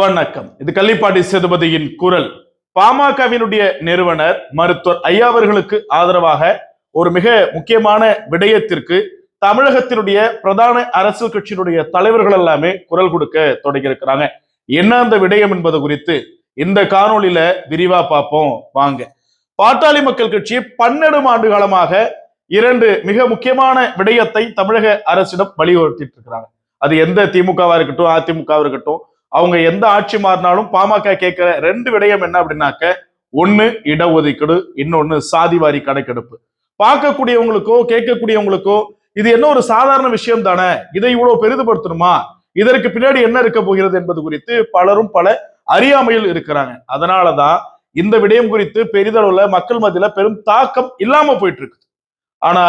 வணக்கம். இது கள்ளிப்பாட்டி சேதுபதியின் குரல். பாமகவினுடைய நிறுவனர் மருத்துவர் ஐயா அவர்களுக்கு ஆதரவாக ஒரு மிக முக்கியமான விடயத்திற்கு தமிழகத்தினுடைய பிரதான அரசியல் கட்சியினுடைய தலைவர்கள் எல்லாமே குரல் கொடுக்க தொடங்கி இருக்கிறாங்க என்ன அந்த விடயம் என்பது குறித்து இந்த காணொளியில விரிவா பார்ப்போம். வாங்க. பாட்டாளி மக்கள் கட்சி பன்னெண்டு ஆண்டு காலமாக இரண்டு மிக முக்கியமான விடயத்தை தமிழக அரசிடம் வலியுறுத்திட்டு இருக்கிறாங்க. அது எந்த திமுகவா இருக்கட்டும் அதிமுகவா இருக்கட்டும் அவங்க எந்த ஆட்சி மாறினாலும் பாமக கேட்கிற ரெண்டு விடயம் என்ன அப்படின்னாக்க ஒண்ணு இடஒதுக்கீடு இன்னொன்னு சாதிவாரி கணக்கெடுப்பு. பார்க்கக்கூடியவங்களுக்கோ கேட்கக்கூடியவங்களுக்கோ இது என்ன ஒரு சாதாரண விஷயம் தானே? இதை இவ்வளவு பெரிதுபடுத்தணுமா? இதற்கு பின்னாடி என்ன இருக்க போகிறது என்பது குறித்து பலரும் பல அறியாமையில் இருக்கிறாங்க. அதனாலதான் இந்த விடயம் குறித்து பெரிதளவுல மக்கள் மத்தியில பெரும் தாக்கம் இல்லாம போயிட்டு இருக்கு ஆனா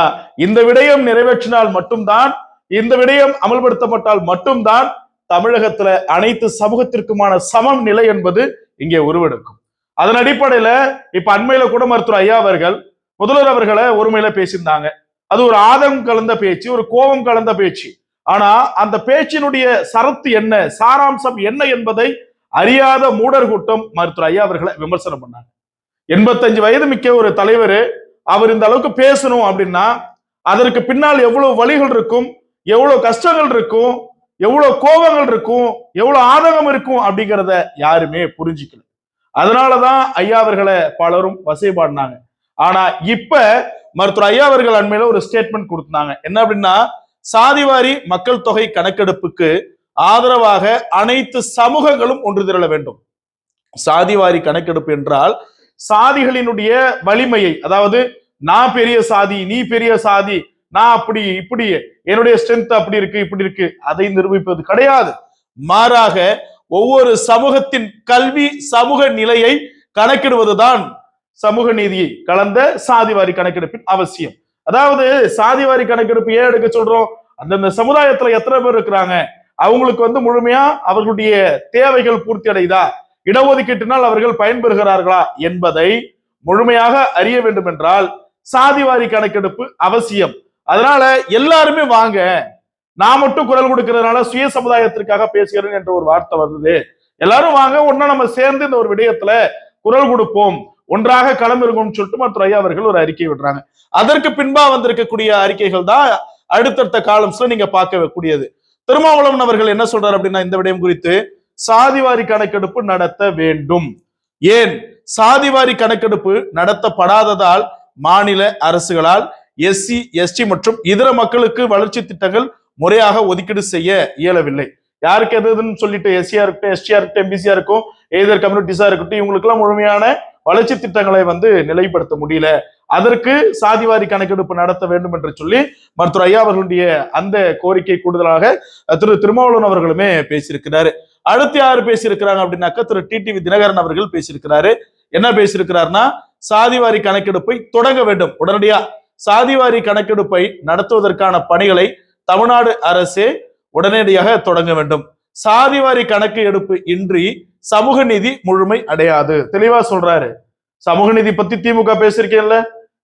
இந்த விடயம் நிறைவேற்றினால் மட்டும்தான் இந்த விடயம் அமல்படுத்தப்பட்டால் மட்டும்தான் தமிழகத்துல அனைத்து சமூகத்திற்குமான சமம் நிலை என்பது இங்கே உருவெடுக்கும். அதன் அடிப்படையில இப்ப அண்மையில கூட மருத்துவர் ஐயா அவர்கள் முதல்வர் அவர்களை ஒருமையில பேசியிருந்தாங்க. அது ஒரு ஆதம் கலந்த பேச்சு ஒரு கோபம் கலந்த பேச்சு. ஆனா அந்த பேச்சினுடைய சரத்து என்ன சாராம்சம் என்ன என்பதை அறியாத மூடர் கூட்டம் மருத்துவர் ஐயா அவர்களை விமர்சனம் பண்ணாங்க. எண்பத்தஞ்சு வயது மிக்க ஒரு தலைவர் அவர் இந்த அளவுக்கு பேசணும் அப்படின்னா அதற்கு பின்னால் எவ்வளவு வழிகள் இருக்கும் எவ்வளவு கஷ்டங்கள் இருக்கும் எவ்வளவு கோபங்கள் இருக்கும் எவ்வளவு ஆதங்கம் இருக்கும் அப்படிங்கிறத யாருமே புரிஞ்சுக்கல. அதனாலதான் ஐயா அவர்களை பலரும் வசைபாடினாங்க. ஆனா இப்ப மருத்துவர் ஐயா அவர்கள் அண்மையில ஒரு ஸ்டேட்மெண்ட் கொடுத்தாங்க. என்ன அப்படின்னா சாதிவாரி மக்கள் தொகை கணக்கெடுப்புக்கு ஆதரவாக அனைத்து சமூகங்களும் ஒன்று திரள வேண்டும். சாதிவாரி கணக்கெடுப்பு என்றால் சாதிகளினுடைய வலிமையை அதாவது நான் பெரிய சாதி நீ பெரிய சாதி நான் அப்படி இப்படி என்னுடைய ஸ்ட்ரென்த் அப்படி இருக்கு இப்படி இருக்கு அதை நிரூபிப்பது கிடையாது. மாறாக ஒவ்வொரு சமூகத்தின் கல்வி சமூக நிலையை கணக்கிடுவதுதான் சமூக நீதியை கலந்த சாதிவாரி கணக்கெடுப்பின் அவசியம். அதாவது சாதிவாரி கணக்கெடுப்பு ஏன் எடுக்க சொல்றோம்? அந்தந்த சமுதாயத்துல எத்தனை பேர் இருக்கிறாங்க? அவங்களுக்கு வந்து முழுமையா அவர்களுடைய தேவைகள் பூர்த்தி அடையுதா இடஒதுக்கீட்டினால் அவர்கள் பயன்பெறுகிறார்களா என்பதை முழுமையாக அறிய வேண்டும் என்றால் சாதிவாரி கணக்கெடுப்பு அவசியம். அதனால எல்லாருமே வாங்க. நான் மட்டும் குரல் கொடுக்கறதுனால சுய சமுதாயத்திற்காக பேசுகிறேன் என்ற ஒரு வார்த்தை வருது எல்லாரும் வாங்க ஒன்னா நம்ம சேர்ந்து இந்த ஒரு விடயத்துல குரல் கொடுப்போம். ஒன்றாக களமிருக்கும் சொல்லிட்டு மற்ற ஐயா அவர்கள் ஒரு அறிக்கை விடுறாங்க. அதற்கு பின்பா வந்திருக்கக்கூடிய அறிக்கைகள் தான் அடுத்தடுத்த காலம்ஸ்ல நீங்க பார்க்கக்கூடியது. திருமாவளவன் அவர்கள் என்ன சொல்றாரு அப்படின்னா இந்த விடயம் குறித்து சாதிவாரி கணக்கெடுப்பு நடத்த வேண்டும். ஏன்? சாதிவாரி கணக்கெடுப்பு நடத்தப்படாததால் மாநில அரசுகளால் எஸ்சி எஸ்டி மற்றும் இதர மக்களுக்கு வளர்ச்சி திட்டங்கள் முறையாக ஒதுக்கீடு செய்ய இயலவில்லை. யாருக்கு எது எதுன்னு சொல்லிட்டு எஸ்சியா இருக்கட்டும் எஸ்டியா இருக்கட்டும் எம்பிசியா இருக்கும் எதிர் கம்யூனிட்டிஸா இருக்கட்டும் இவங்களுக்கெல்லாம் முழுமையான வளர்ச்சி திட்டங்களை வந்து நிலைப்படுத்த முடியல. அதற்கு சாதிவாரி கணக்கெடுப்பு நடத்த வேண்டும் என்று சொல்லி மருத்துவர் ஐயா அவர்களுடைய அந்த கோரிக்கை கூடுதலாக திரு திருமாவளவன் அவர்களுமே பேசியிருக்கிறாரு. அடுத்து யாரு பேசியிருக்கிறாங்க அப்படின்னாக்கா திரு டிடிவி தினகரன் அவர்கள் பேசியிருக்கிறாரு. என்ன பேசியிருக்கிறாருன்னா சாதிவாரி கணக்கெடுப்பை தொடங்க வேண்டும் உடனடியா. சாதிவாரி கணக்கெடுப்பை நடத்துவதற்கான பணிகளை தமிழ்நாடு அரசே உடனடியாக தொடங்க வேண்டும். சாதிவாரி கணக்கு எடுப்பு இன்றி சமூக நீதி முழுமை அடையாது. தெளிவா சொல்றாரு. சமூக நீதி பத்தி திமுக பேசியிருக்கேன்ல.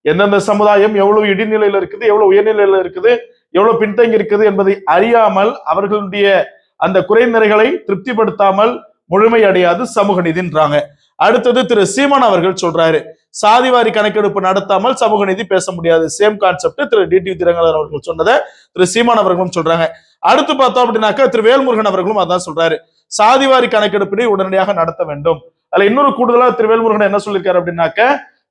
எந்தெந்த சமுதாயம் எவ்வளவு இடிநிலையில இருக்குது எவ்வளவு உயர்நிலையில இருக்குது எவ்வளவு பின்தங்கி இருக்குது என்பதை அறியாமல் அவர்களுடைய அந்த குறைநிறைகளை திருப்திப்படுத்தாமல் முழுமை அடையாது சமூக நீதின்றாங்க. அடுத்தது திரு சீமான் அவர்கள் சொல்றாரு. சாதிவாரி கணக்கெடுப்பு நடத்தாமல் சமூக நீதி பேச முடியாது. சேம் கான்செப்ட் திரு டிடி திரங்கலர் அவர்கள் சொன்னதை திரு சீமான் அவர்களும் சொல்றாங்க. அடுத்து பார்த்தோம் அப்படின்னாக்கா திரு வேல்முருகன் அவர்களும் அதான் சொல்றாரு. சாதிவாரி கணக்கெடுப்பினை உடனடியாக நடத்த வேண்டும். அதுல இன்னொரு கூடுதலா திரு வேல்முருகன் என்ன சொல்லியிருக்காரு அப்படின்னாக்க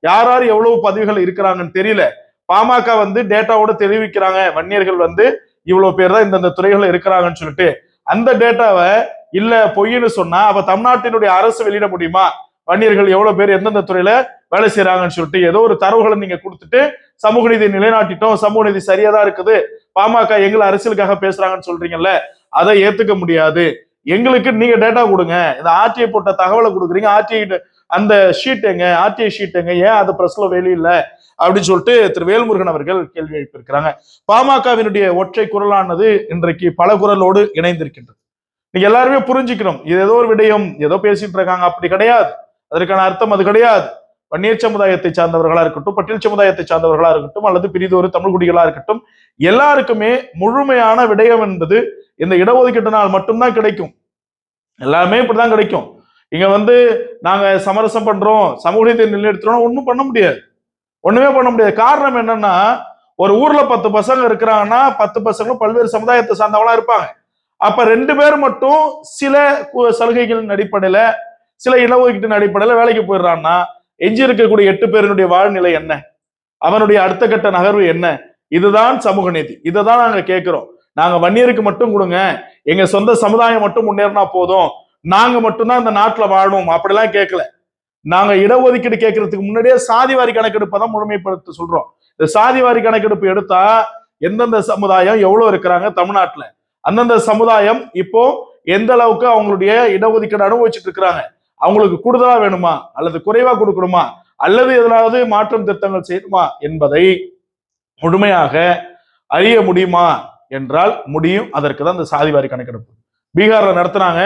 யார் யார் எவ்வளவு பதவிகள் இருக்கிறாங்கன்னு தெரியல. பாமக வந்து டேட்டாவோட தெரிவிக்கிறாங்க. வன்னியர்கள் வந்து இவ்வளவு பேர் தான் இந்தந்த துறைகள் இருக்கிறாங்கன்னு சொல்லிட்டு. அந்த டேட்டாவை இல்ல பொய்ன்னு சொன்னா அப்ப தமிழ்நாட்டினுடைய அரசு வெளியிட முடியுமா? வன்னியர்கள் எவ்வளவு பேர் எந்தெந்த துறையில வேலை செய்யறாங்கன்னு சொல்லிட்டு ஏதோ ஒரு தரவுகளை நீங்க கொடுத்துட்டு சமூக நீதி நிலைநாட்டிட்டோம் சமூக நீதி சரியா தான் இருக்குது. பாமக எங்களை அரசியலுக்காக பேசுறாங்கன்னு சொல்றீங்கல்ல அதை ஏத்துக்க முடியாது. எங்களுக்கு நீங்க டேட்டா கொடுங்க. இந்த ஆர்டிஐ போட்ட தகவலை கொடுக்குறீங்க. ஆர்டிஐ அந்த ஷீட் எங்க ஆர்டிஐ ஷீட் எங்க? ஏன் அது பிரஸ்ல வெளியில? அப்படின்னு சொல்லிட்டு திரு வேல்முருகன் அவர்கள் கேள்வி எழுப்பியிருக்கிறாங்க. பாமகவினுடைய ஒற்றை குரலானது இன்றைக்கு பல குரலோடு இணைந்திருக்கின்றது. நீங்க எல்லாருமே புரிஞ்சுக்கணும். இது ஏதோ ஒரு விடயம் ஏதோ பேசிட்டு இருக்காங்க. அப்படி கிடையாது. அதற்கான அர்த்தம் அது கிடையாது. வன்னியர் சமுதாயத்தை சார்ந்தவர்களா இருக்கட்டும் பட்டியல் சமுதாயத்தை சார்ந்தவர்களா இருக்கட்டும் அல்லது பிரிதொரு தமிழ் குடிகளா இருக்கட்டும் எல்லாருக்குமே முழுமையான விடயம் என்பது இந்த இடஒதுக்கீட்டினால் மட்டும்தான் கிடைக்கும். எல்லாமே இப்படிதான் கிடைக்கும். இங்க வந்து நாங்க சமரசம் பண்றோம் சமூகத்தை நிலைநிறுத்துறோம் ஒன்றும் பண்ண முடியாது. ஒண்ணுமே பண்ண முடியாது. காரணம் என்னன்னா ஒரு ஊர்ல பத்து பசங்க இருக்கிறாங்கன்னா பத்து பசங்களும் பல்வேறு சமுதாயத்தை சார்ந்தவங்களா இருப்பாங்க. அப்ப ரெண்டு பேர் மட்டும் சில சலுகைகளின் அடிப்படையில சில இடஒதுக்கீட்டின் அடிப்படையில் வேலைக்கு போயிடுறான்னா எஞ்சி இருக்கக்கூடிய எட்டு பேரினுடைய வாழ்நிலை என்ன? அவனுடைய அடுத்த கட்ட நகர்வு என்ன? இதுதான் சமூக நீதி. இதை தான் நாங்க கேட்கிறோம். நாங்க வன்னியருக்கு மட்டும் கொடுங்க. எங்க சொந்த சமுதாயம் மட்டும் முன்னேறினா போதும். நாங்க மட்டும்தான் இந்த நாட்டுல வாழணும். அப்படிலாம் கேட்கல. நாங்க இடஒதுக்கீடு கேட்கறதுக்கு முன்னாடியே சாதிவாரி கணக்கெடுப்பை தான் முழுமைப்படுத்த சொல்றோம். இந்த சாதிவாரி கணக்கெடுப்பு எடுத்தா எந்தெந்த சமுதாயம் எவ்வளவு இருக்கிறாங்க தமிழ்நாட்டுல? அந்தந்த சமுதாயம் இப்போ எந்த அளவுக்கு அவங்களுடைய இடஒதுக்கீடு அனுபவிச்சுட்டு இருக்கிறாங்க? அவங்களுக்கு கூடுதலா வேணுமா? அல்லது குறைவா கொடுக்கணுமா? அல்லது எதனாவது மாற்றம் திருத்தங்கள் செய்யணுமா? என்பதை முழுமையாக அறிய முடியுமா? என்றால் முடியும். அதற்கு தான் இந்த சாதிவாரி கணக்கெடுப்பு. பீகார்ல நடத்தினாங்க.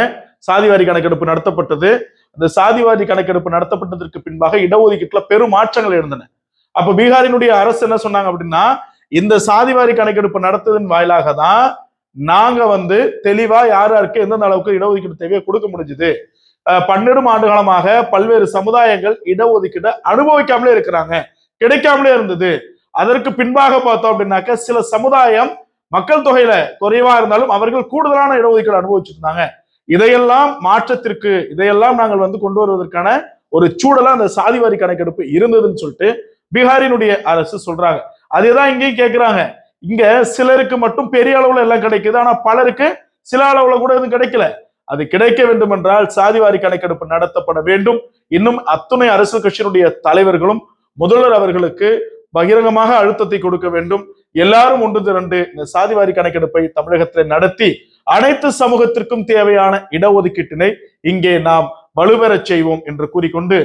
சாதிவாரி கணக்கெடுப்பு நடத்தப்பட்டது. அந்த சாதிவாரி கணக்கெடுப்பு நடத்தப்பட்டதற்கு பின்பாக இடஒதுக்கீட்டுல பெரும் மாற்றங்கள் இருந்தன அப்ப பீகாரினுடைய அரசு என்ன சொன்னாங்க அப்படின்னா இந்த சாதிவாரி கணக்கெடுப்பு நடத்ததன் வாயிலாக தான் நாங்க வந்து தெளிவா யார் யாருக்கு எந்தெந்த அளவுக்கு இடஒதுக்கீடு தேவையை கொடுக்க முடிஞ்சுது. பன்னெடும் ஆண்டு காலமாக பல்வேறு சமுதாயங்கள் இடஒதுக்கீடு அனுபவிக்காமலே இருக்கிறாங்க. கிடைக்காமலே இருந்தது. அதற்கு பின்பாக பார்த்தோம் அப்படின்னாக்க சில சமுதாயம் மக்கள் தொகையில குறைவா இருந்தாலும் அவர்கள் கூடுதலான இடஒதுக்கீடு அனுபவிச்சிருந்தாங்க. இதையெல்லாம் மாற்றத்திற்கு இதையெல்லாம் நாங்கள் வந்து கொண்டு வருவதற்கான ஒரு சூடலா அந்த சாதிவாரி கணக்கெடுப்பு இருந்ததுன்னு சொல்லிட்டு பீகாரினுடைய அரசு சொல்றாங்க. அதேதான் இங்கேயும் கேட்கிறாங்க இங்க சிலருக்கு மட்டும் பெரிய அளவுல எல்லாம் கிடைக்குது ஆனா பலருக்கு சில அளவுல கூட எதுவும் கிடைக்கல. அது கிடைக்க வேண்டும் என்றால் சாதிவாரி கணக்கெடுப்பு நடத்தப்பட வேண்டும். இன்னும் அத்துணை அரசியல் கட்சியினுடைய தலைவர்களும் முதல்வர் அவர்களுக்கு பகிரங்கமாக அழுத்தத்தை கொடுக்க வேண்டும். எல்லாரும் ஒன்று திரண்டு இந்த சாதிவாரி கணக்கெடுப்பை தமிழகத்தில் நடத்தி அனைத்து சமூகத்திற்கும் தேவையான இடஒதுக்கீட்டினை இங்கே நாம் வலுப்பெறச் செய்வோம் என்று கூறிக்கொண்டு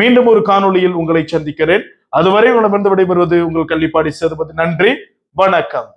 மீண்டும் ஒரு காணொளியில் உங்களை சந்திக்கிறேன். அதுவரை உங்களிடமிருந்து விடைபெறுவது உங்கள் கள்ளிப்பாடி சேதுபதி. நன்றி வணக்கம்.